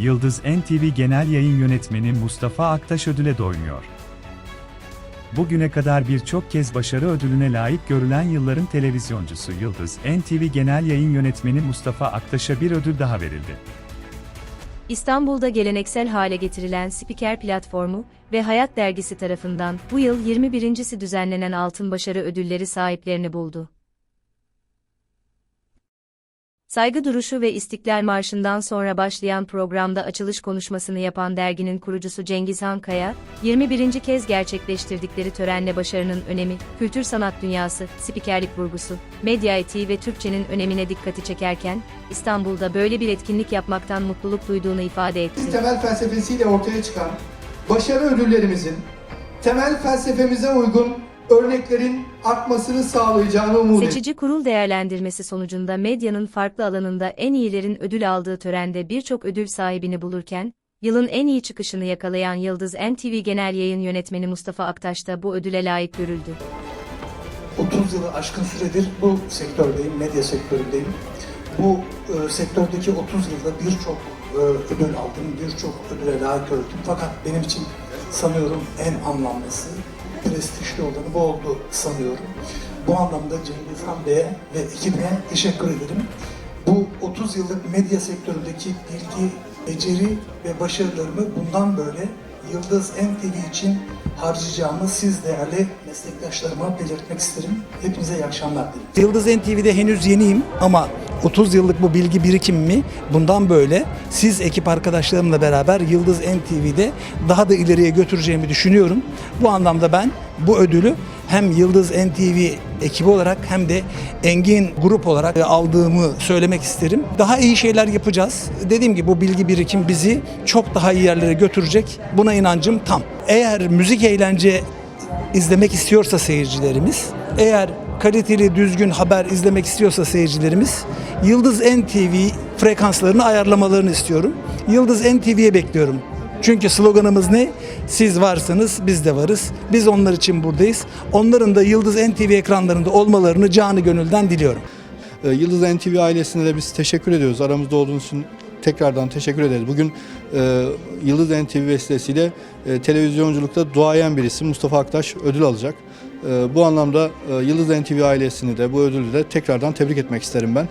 Yıldız NTV Genel Yayın Yönetmeni Mustafa Aktaş ödüle doymuyor. Bugüne kadar birçok kez başarı ödülüne layık görülen yılların televizyoncusu Yıldız NTV Genel Yayın Yönetmeni Mustafa Aktaş'a bir ödül daha verildi. İstanbul'da geleneksel hale getirilen Spiker platformu ve Hayat dergisi tarafından bu yıl 21.si düzenlenen Altın Başarı ödülleri sahiplerini buldu. Saygı duruşu ve İstiklal Marşı'ndan sonra başlayan programda açılış konuşmasını yapan derginin kurucusu Cengiz Hankaya, 21. kez gerçekleştirdikleri törenle başarının önemi, kültür sanat dünyası, spikerlik vurgusu, medya etiği ve Türkçenin önemine dikkati çekerken, İstanbul'da böyle bir etkinlik yapmaktan mutluluk duyduğunu ifade etti. temel felsefesiyle ortaya çıkan başarı ödüllerimizin temel felsefemize uygun örneklerin artmasını sağlayacağını umut ediyorum. Seçici kurul değerlendirmesi sonucunda medyanın farklı alanında en iyilerin ödül aldığı törende birçok ödül sahibini bulurken, yılın en iyi çıkışını yakalayan Yıldız NTV Genel Yayın Yönetmeni Mustafa Aktaş da bu ödüle layık görüldü. 30 yılı aşkın süredir bu sektördeyim, medya sektöründeyim. Bu e, sektördeki 30 yılda birçok e, ödül aldım, birçok ödüle layık gördüm. Fakat benim için sanıyorum en anlamlısı, prestijli olanı bu oldu sanıyorum. Bu anlamda Cengiz Han Bey'e ve ekibine teşekkür ederim. Bu 30 yıllık medya sektöründeki bilgi, beceri ve başarılarımı bundan böyle Yıldız NTV için harcayacağımı siz değerli meslektaşlarıma belirtmek isterim. Hepinize iyi akşamlar dilerim. Yıldız NTV'de henüz yeniyim ama 30 yıllık bu bilgi birikimimi bundan böyle siz ekip arkadaşlarımla beraber Yıldız NTV'de daha da ileriye götüreceğimi düşünüyorum. Bu anlamda ben bu ödülü hem Yıldız NTV ekibi olarak hem de Engin grup olarak aldığımı söylemek isterim. Daha iyi şeyler yapacağız. Dediğim gibi bu bilgi birikim bizi çok daha iyi yerlere götürecek. Buna inancım tam. Eğer müzik eğlence izlemek istiyorsa seyircilerimiz, eğer kaliteli düzgün haber izlemek istiyorsa seyircilerimiz Yıldız NTV frekanslarını ayarlamalarını istiyorum. Yıldız NTV'ye bekliyorum. Çünkü sloganımız ne? Siz varsınız, biz de varız. Biz onlar için buradayız. Onların da Yıldız NTV ekranlarında olmalarını canı gönülden diliyorum. Ee, Yıldız NTV ailesine de biz teşekkür ediyoruz. Aramızda olduğunuz için tekrardan teşekkür ederiz. Bugün e, Yıldız NTV vesilesiyle e, televizyonculukta duayen birisi Mustafa Aktaş ödül alacak. E, bu anlamda e, Yıldız NTV ailesini de bu ödülü de tekrardan tebrik etmek isterim ben.